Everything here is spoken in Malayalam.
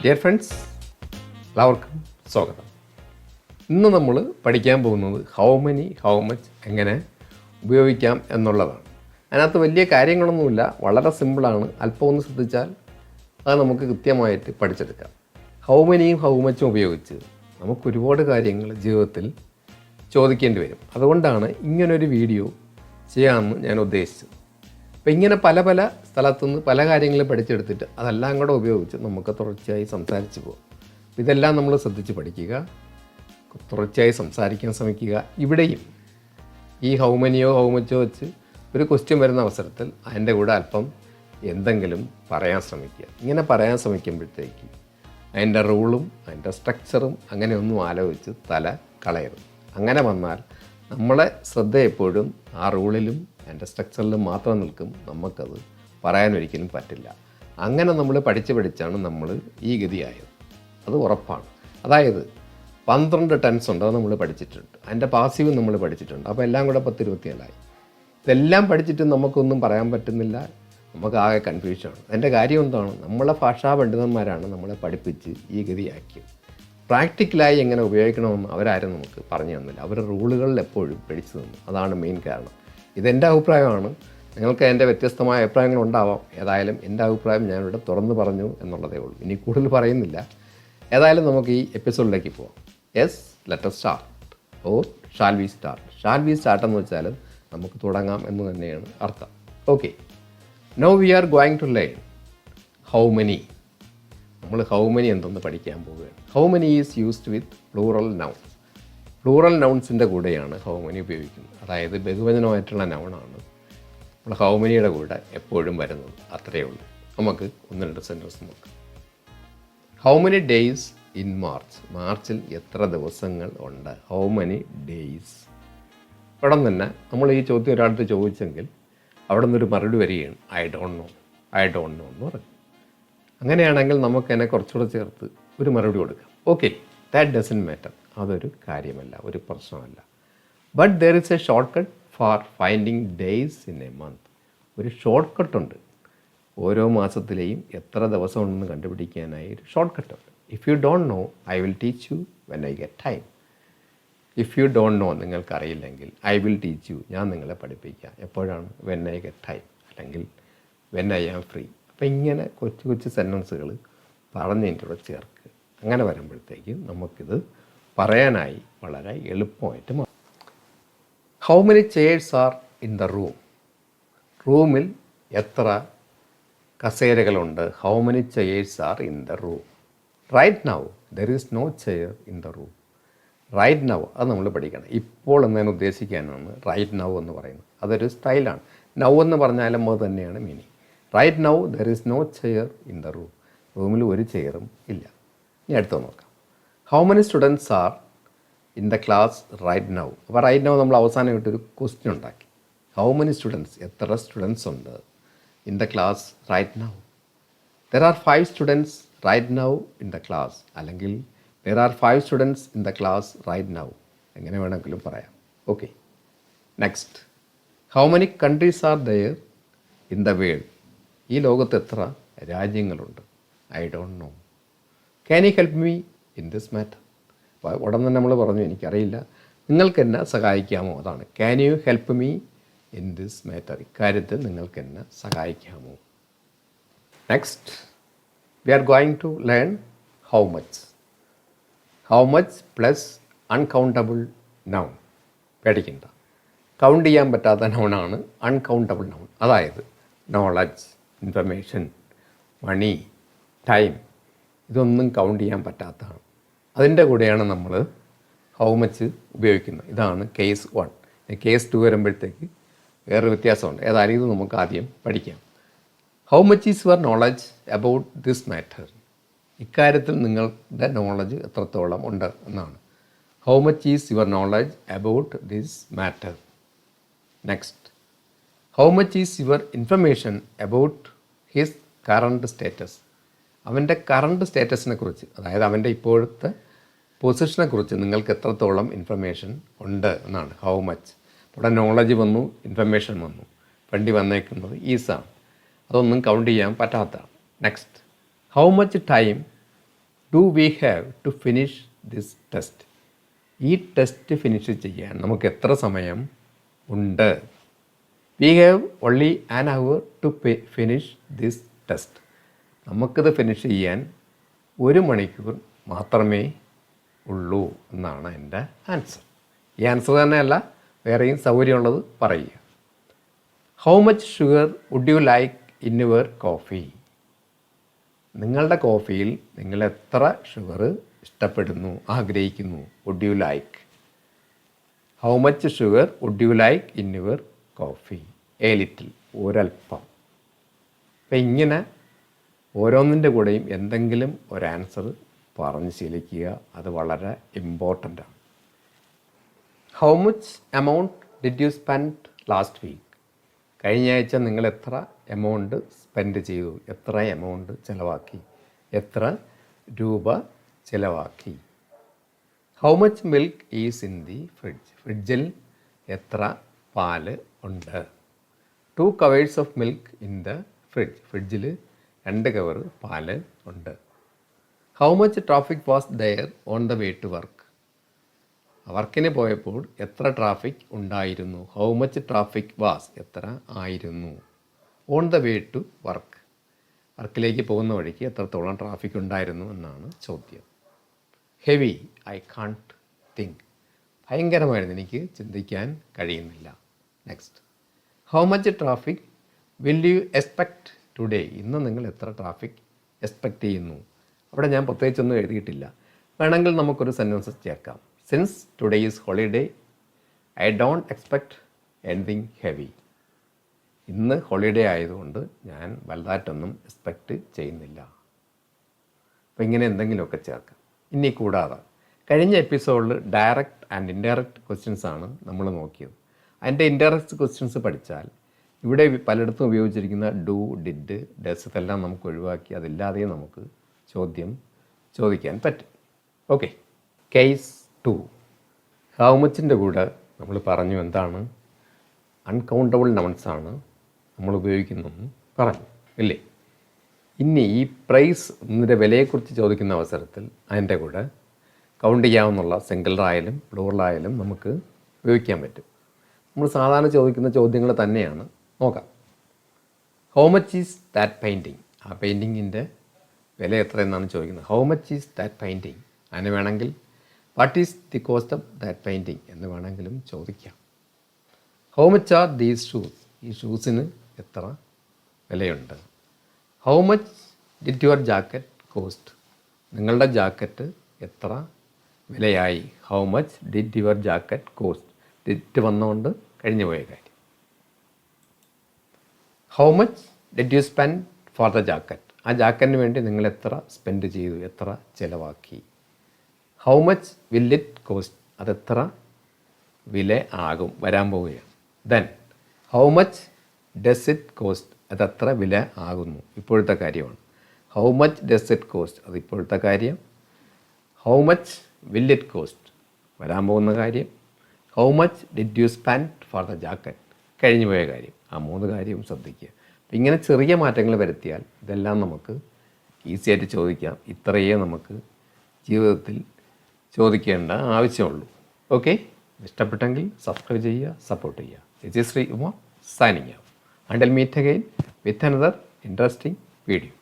ഡിയർ ഫ്രണ്ട്സ് എല്ലാവർക്കും സ്വാഗതം. ഇന്ന് നമ്മൾ പഠിക്കാൻ പോകുന്നത് ഹൗ മെനി ഹൗ മച്ച് എങ്ങനെ ഉപയോഗിക്കാം എന്നുള്ളതാണ്. അതിനകത്ത് വലിയ കാര്യങ്ങളൊന്നുമില്ല വളരെ സിമ്പിളാണ് അല്പം ഒന്ന് ശ്രദ്ധിച്ചാൽ അത് നമുക്ക് കൃത്യമായിട്ട് പഠിച്ചെടുക്കാം. ഹൗ മെനിയും ഹൗ മച്ചും ഉപയോഗിച്ച് നമുക്ക് ഒരുപാട് കാര്യങ്ങൾ ജീവിതത്തിൽ ചോദിക്കേണ്ടി വരും. അതുകൊണ്ടാണ് ഇങ്ങനൊരു വീഡിയോ ചെയ്യാമെന്ന് ഞാൻ ഉദ്ദേശിച്ചത്. അപ്പം ഇങ്ങനെ പല പല സ്ഥലത്തുനിന്ന് പല കാര്യങ്ങളും പഠിച്ചെടുത്തിട്ട് അതെല്ലാം കൂടെ ഉപയോഗിച്ച് നമുക്ക് തുടർച്ചയായി സംസാരിച്ച് പോകും ഇതെല്ലാം നമ്മൾ ശ്രദ്ധിച്ച് പഠിക്കുക തുടർച്ചയായി സംസാരിക്കാൻ ശ്രമിക്കുക. ഇവിടെയും ഈ ഹൗമനിയോ ഹൗമച്ചോ വെച്ച് ഒരു ക്വസ്റ്റ്യൻ വരുന്ന അവസരത്തിൽ അതിന്റെ കൂടെ അല്പം എന്തെങ്കിലും പറയാൻ ശ്രമിക്കുക. ഇങ്ങനെ പറയാൻ ശ്രമിക്കുമ്പോഴത്തേക്ക് അതിന്റെ റൂളും അതിന്റെ സ്ട്രക്ചറും അങ്ങനെയൊന്നും ആലോചിച്ച് തല കളയരുത്. അങ്ങനെ വന്നാൽ നമ്മളെ ശ്രദ്ധ എപ്പോഴും ആ റൂളിലും അതിന്റെ സ്ട്രക്ചറിൽ മാത്രം നിൽക്കും. നമുക്കത് പറയാനൊരിക്കലും പറ്റില്ല. അങ്ങനെ നമ്മൾ പഠിച്ച് പഠിച്ചാണ് നമ്മൾ ഈ ഗതിയായത്. അത് ഉറപ്പാണ്. അതായത് പന്ത്രണ്ട് ടെൻസ് ഉണ്ട് അത് നമ്മൾ പഠിച്ചിട്ടുണ്ട്. അതിന്റെ പാസീവ് നമ്മൾ പഠിച്ചിട്ടുണ്ട്. അപ്പോൾ എല്ലാം കൂടെ പത്ത് ഇരുപത്തിനാലായി ഇതെല്ലാം പഠിച്ചിട്ടും നമുക്കൊന്നും പറയാൻ പറ്റുന്നില്ല. നമുക്ക് ആകെ കൺഫ്യൂഷനാണ് അതിന്റെ കാര്യം എന്താണ്? നമ്മളെ ഭാഷാ പണ്ഡിതന്മാരാണ് നമ്മളെ പഠിപ്പിച്ച് ഈ ഗതിയാക്കിയത്. പ്രാക്ടിക്കലായി എങ്ങനെ ഉപയോഗിക്കണമെന്ന് അവരാരും നമുക്ക് പറഞ്ഞു തന്നില്ല. അവരുടെ റൂളുകളിൽ എപ്പോഴും പിടിച്ചു തന്നു അതാണ് മെയിൻ കാരണം. ഇതെന്റെ അഭിപ്രായമാണ്. നിങ്ങൾക്ക് എന്റെ വ്യത്യസ്തമായ അഭിപ്രായങ്ങൾ ഉണ്ടാവാം. ഏതായാലും എന്റെ അഭിപ്രായം ഞാനിവിടെ തുറന്നു പറഞ്ഞു എന്നുള്ളതേ ഉള്ളൂ. ഇനി കൂടുതൽ പറയുന്നില്ല. ഏതായാലും നമുക്ക് ഈ എപ്പിസോഡിലേക്ക് പോവാം. Yes let's start oh shall we start shall we start എന്ന് വെച്ചാൽ നമുക്ക് തുടങ്ങാം എന്ന് തന്നെയാണ് അർത്ഥം. Okay now we are going to learn how many നമ്മൾ ഹൗ മെനി എന്തെന്ന് പഠിക്കാൻ പോവുകയാണ്. How many is used with plural nouns plural നൗൺസിന്റെ കൂടെയാണ് ഹൗമനി ഉപയോഗിക്കുന്നത്. അതായത് ബഹുവചനമായിട്ടുള്ള നൗണാണ് നമ്മൾ ഹൗമനിയുടെ കൂടെ എപ്പോഴും വരുന്നത്. അത്രയേ ഉള്ളൂ. നമുക്ക് ഒന്ന് രണ്ട് സെന്റൻസ് നോക്കാം. How many days in March മാർച്ചിൽ എത്ര ദിവസങ്ങൾ ഉണ്ട്? ഹൗ മെനി ഡേയ്സ് ഉടൻ തന്നെ നമ്മൾ ഈ ചോദ്യം ഒരാളത്ത് ചോദിച്ചെങ്കിൽ അവിടെ നിന്നൊരു മറുപടി വരികയാണ്. I don't know I don't know എന്ന് പറയും. അങ്ങനെയാണെങ്കിൽ നമുക്ക് എന്നെ കുറച്ചുകൂടെ ചേർത്ത് ഒരു മറുപടി കൊടുക്കാം. ഓക്കെ ദാറ്റ് ഡസൻ മാറ്റർ അതൊരു കാര്യമല്ല ഒരു പ്രശ്നമല്ല. But there is a short cut for finding days in a month ഒരു ഷോർട്ട് കട്ടുണ്ട് ഓരോ മാസത്തിലെയും എത്ര ദിവസം ഉണ്ടെന്ന് കണ്ടുപിടിക്കാനായി ഒരു short കട്ടുണ്ട് if you don't know I will teach you when I get time if you don't know നിങ്ങൾക്കറിയില്ലെങ്കിൽ I will teach you ഞാൻ നിങ്ങളെ പഠിപ്പിക്കാം. എപ്പോഴാണ്? വെൻ ഐ ഗെറ്റ് ടൈം അല്ലെങ്കിൽ വെൻ ഐ ആം ഫ്രീ അപ്പം ഇങ്ങനെ കൊച്ചു കൊച്ചു സെന്റൻസുകൾ പറഞ്ഞതിന്റെ കൂടെ ചേർക്കുക. അങ്ങനെ വരുമ്പോഴത്തേക്കും നമുക്കിത് പറയാനായി വളരെ എളുപ്പമായിട്ട് മാറും. How many chairs are in the room റൂമിൽ എത്ര കസേരകളുണ്ട്? How many chairs are in the room right now there is no chair in the room right now അത് നമ്മൾ പഠിക്കണം. ഇപ്പോൾ എന്നതിന് ഉദ്ദേശിക്കാനാണ് റൈറ്റ് നൗ എന്ന് പറയുന്നത്. അതൊരു സ്റ്റൈലാണ് നൗ എന്ന് പറഞ്ഞാലും അത് തന്നെയാണ് meaning right now there is no chair in the room റൂമിൽ ഒരു ചെയറും ഇല്ല. ഇനി അടുത്ത് നോക്കാം. How many students are in the class right now അപ്പോൾ റൈറ്റ് നൗ നമ്മൾ അവസാനമായിട്ടൊരു ക്വസ്റ്റ്യൻ ഉണ്ടാക്കി. ഹൗ മെനി സ്റ്റുഡൻസ് എത്ര സ്റ്റുഡൻസ് ഉണ്ട് in the class right now there are five students right now in the class അല്ലെങ്കിൽ there are five students in the class right now എങ്ങനെ വേണമെങ്കിലും പറയാം. Okay next how many countries are there in the world ഈ ലോകത്ത് എത്ര രാജ്യങ്ങളുണ്ട്? I don't know can you help me in this matter അപ്പോൾ ഉടൻ തന്നെ നമ്മൾ പറഞ്ഞു എനിക്കറിയില്ല. നിങ്ങൾക്ക് എന്നെ സഹായിക്കാമോ? അതാണ്. Can you help me in this matter ഇക്കാര്യത്തിൽ നിങ്ങൾക്ക് എന്നെ സഹായിക്കാമോ? Next we are going to learn how much how much plus uncountable noun പേടിക്കണ്ട. കൗണ്ട് ചെയ്യാൻ പറ്റാത്ത നൗണാണ് അൺകൗണ്ടബിൾ നൗൺ അതായത് നോളജ് ഇൻഫർമേഷൻ മണി ടൈം ഇതൊന്നും കൗണ്ട് ചെയ്യാൻ പറ്റാത്തതാണ്. അതിന്റെ കൂടെയാണ് നമ്മൾ ഹൗ മച്ച് ഉപയോഗിക്കുന്നത്. ഇതാണ് കേസ് വൺ കേസ് ടു വരുമ്പോഴത്തേക്ക് വേറെ വ്യത്യാസമുണ്ട്. ഏതായാലും ഇത് നമുക്ക് ആദ്യം പഠിക്കാം. How much is your knowledge about this matter ഇക്കാര്യത്തിൽ നിങ്ങളുടെ നോളജ് എത്രത്തോളം ഉണ്ട് എന്നാണ്. How much is your knowledge about this matter next how much is your information about his current status അവന്റെ കറണ്ട് സ്റ്റേറ്റസിനെ കുറിച്ച് അതായത് അവന്റെ ഇപ്പോഴത്തെ പൊസിഷനെ കുറിച്ച് നിങ്ങൾക്ക് എത്രത്തോളം ഇൻഫർമേഷൻ ഉണ്ട് എന്നാണ്. ഹൗ മച്ച് ഇവിടെ നോളജ് വന്നു ഇൻഫർമേഷൻ വന്നു. വണ്ടി വന്നേക്കുന്നത് ഈസാണ് അതൊന്നും കൗണ്ട് ചെയ്യാൻ പറ്റാത്തതാണ് next how much time do we have to finish this test ഈ ടെസ്റ്റ് ഫിനിഷ് ചെയ്യാൻ നമുക്ക് എത്ര സമയം ഉണ്ട്? We have only an hour to finish this test നമുക്കിത് ഫിനിഷ് ചെയ്യാൻ ഒരു മണിക്കൂർ മാത്രമേ ഉള്ളൂ എന്നാണ് എന്റെ ആൻസർ. ഈ ആൻസർ തന്നെയല്ല വേറെയും സൗകര്യമുള്ളത് പറയുക. How much sugar would you like in your coffee നിങ്ങളുടെ കോഫിയിൽ നിങ്ങൾ എത്ര ഷുഗർ ഇഷ്ടപ്പെടുന്നു ആഗ്രഹിക്കുന്നു would you like how much sugar would you like in your coffee a little ഒരൽപ്പം. അപ്പം ഇങ്ങനെ ഓരോന്നിന്റെ കൂടെയും എന്തെങ്കിലും ഒരു ആൻസർ പറഞ്ഞ് ശീലിക്കുക അത് വളരെ ഇമ്പോർട്ടന്റ് ആണ്. How much amount did you spend last week കഴിഞ്ഞ ആഴ്ച നിങ്ങൾ എത്ര എമൗണ്ട് സ്പെൻഡ് ചെയ്തു? എത്ര എമൗണ്ട് ചിലവാക്കി? എത്ര രൂപ ചിലവാക്കി? How much milk is in the fridge ഫ്രിഡ്ജിൽ എത്ര പാൽ ഉണ്ട്? Two covers of milk in the fridge ഫ്രിഡ്ജിൽ രണ്ട് കവർ പാൽ ഉണ്ട്. How much traffic was there on the way to work വർക്കിന് പോയപ്പോൾ എത്ര ട്രാഫിക് ഉണ്ടായിരുന്നു? ഹൗ മച്ച് ട്രാഫിക് വാസ് എത്ര ആയിരുന്നു? On the way to work വർക്കിലേക്ക് പോകുന്ന വഴിക്ക് എത്രത്തോളം ട്രാഫിക് ഉണ്ടായിരുന്നു എന്നാണ് ചോദ്യം. ഹെവി ഐ കാൺട്ട് തിങ്ക് ഭയങ്കരമായിരുന്നു. എനിക്ക് ചിന്തിക്കാൻ കഴിയുന്നില്ല. Next how much traffic will you expect today ഇന്ന് നിങ്ങൾ എത്ര ട്രാഫിക് എക്സ്പെക്റ്റ് ചെയ്യുന്നു? അവിടെ ഞാൻ പ്രത്യേകിച്ചൊന്നും എഴുതിയിട്ടില്ല. വേണമെങ്കിൽ നമുക്കൊരു സെന്റൻസസ് ചേർക്കാം. Since today is holiday I don't expect anything heavy ഇന്ന് ഹോളിഡേ ആയതുകൊണ്ട് ഞാൻ വലുതായിട്ടൊന്നും എക്സ്പെക്റ്റ് ചെയ്യുന്നില്ല. അപ്പോൾ ഇങ്ങനെ എന്തെങ്കിലുമൊക്കെ ചേർക്കാം. ഇനി കൂടാതെ കഴിഞ്ഞ എപ്പിസോഡിൽ ഡയറക്റ്റ് ആൻഡ് ഇൻഡയറക്റ്റ് ക്വസ്റ്റ്യൻസ് ആണ് നമ്മൾ നോക്കിയത്. അതിന്റെ ഇൻഡയറക്റ്റ് ക്വസ്റ്റ്യൻസ് പഠിച്ചാൽ ഇവിടെ പലയിടത്തും ഉപയോഗിച്ചിരിക്കുന്ന ഡു ഡിഡ് ഡസ് ഇതെല്ലാം നമുക്ക് ഒഴിവാക്കി അതില്ലാതെയും നമുക്ക് ചോദ്യം ചോദിക്കാൻ പറ്റും. ഓക്കെ കേസ് ടു ഹൗ മച്ചിന്റെ കൂടെ നമ്മൾ പറഞ്ഞു എന്താണ്? അൺകൗണ്ടബിൾ നൗൺസ് ആണ് നമ്മൾ ഉപയോഗിക്കുന്നതെന്ന് പറഞ്ഞു ഇല്ലേ? ഇനി ഈ പ്രൈസ് ഇതിന്റെ വിലയെക്കുറിച്ച് ചോദിക്കുന്ന അവസരത്തിൽ അതിന്റെ കൂടെ കൗണ്ട് ചെയ്യാവുന്നുള്ള സിംഗിളറായാലും പ്ലൂറലായാലും നമുക്ക് ഉപയോഗിക്കാൻ പറ്റും. നമ്മൾ സാധാരണ ചോദിക്കുന്ന ചോദ്യങ്ങൾ തന്നെയാണ്. നോക്കാം. How much is that painting ആ പെയിന്റിങ്ങിന്റെ വില എത്ര എന്നാണ് ചോദിക്കുന്നത്. How much is that painting അങ്ങനെ വേണമെങ്കിൽ what is the cost of that painting എന്ന് വേണമെങ്കിലും ചോദിക്കാം. How much are these shoes ഈ ഷൂസിന് എത്ര വിലയുണ്ട്? How much did your jacket cost നിങ്ങളുടെ ജാക്കറ്റ് എത്ര വിലയായി? How much did your jacket cost did വന്നുകൊണ്ട് കഴിഞ്ഞു പോയ കാര്യം. How much did you spend for the jacket ആ ജാക്കറ്റിന് വേണ്ടി നിങ്ങൾ എത്ര സ്പെൻഡ് ചെയ്തു എത്ര ചിലവാക്കി? How much will it cost അതെത്ര വില ആകും? വരാൻ പോവുകയാണ്. Then how much does it cost അതെത്ര വില ആകുന്നു? ഇപ്പോഴത്തെ കാര്യമാണ്. How much does it cost അത് ഇപ്പോഴത്തെ കാര്യം. How much will it cost വരാൻ പോകുന്ന കാര്യം. How much did you spend for the jacket കഴിഞ്ഞു പോയ കാര്യം. ആ മൂന്ന് കാര്യവും ശ്രദ്ധിക്കുക. ഇങ്ങനെ ചെറിയ മാറ്റങ്ങൾ വരുത്തിയാൽ ഇതെല്ലാം നമുക്ക് ഈസിയായിട്ട് ചോദിക്കാം. ഇത്രയേ നമുക്ക് ജീവിതത്തിൽ ചോദിക്കേണ്ട ആവശ്യമുള്ളൂ. ഓക്കെ? ഇഷ്ടപ്പെട്ടെങ്കിൽ സബ്സ്ക്രൈബ് ചെയ്യുക സപ്പോർട്ട് ചെയ്യുക. G Shri Uma signing out until meet again with another interesting video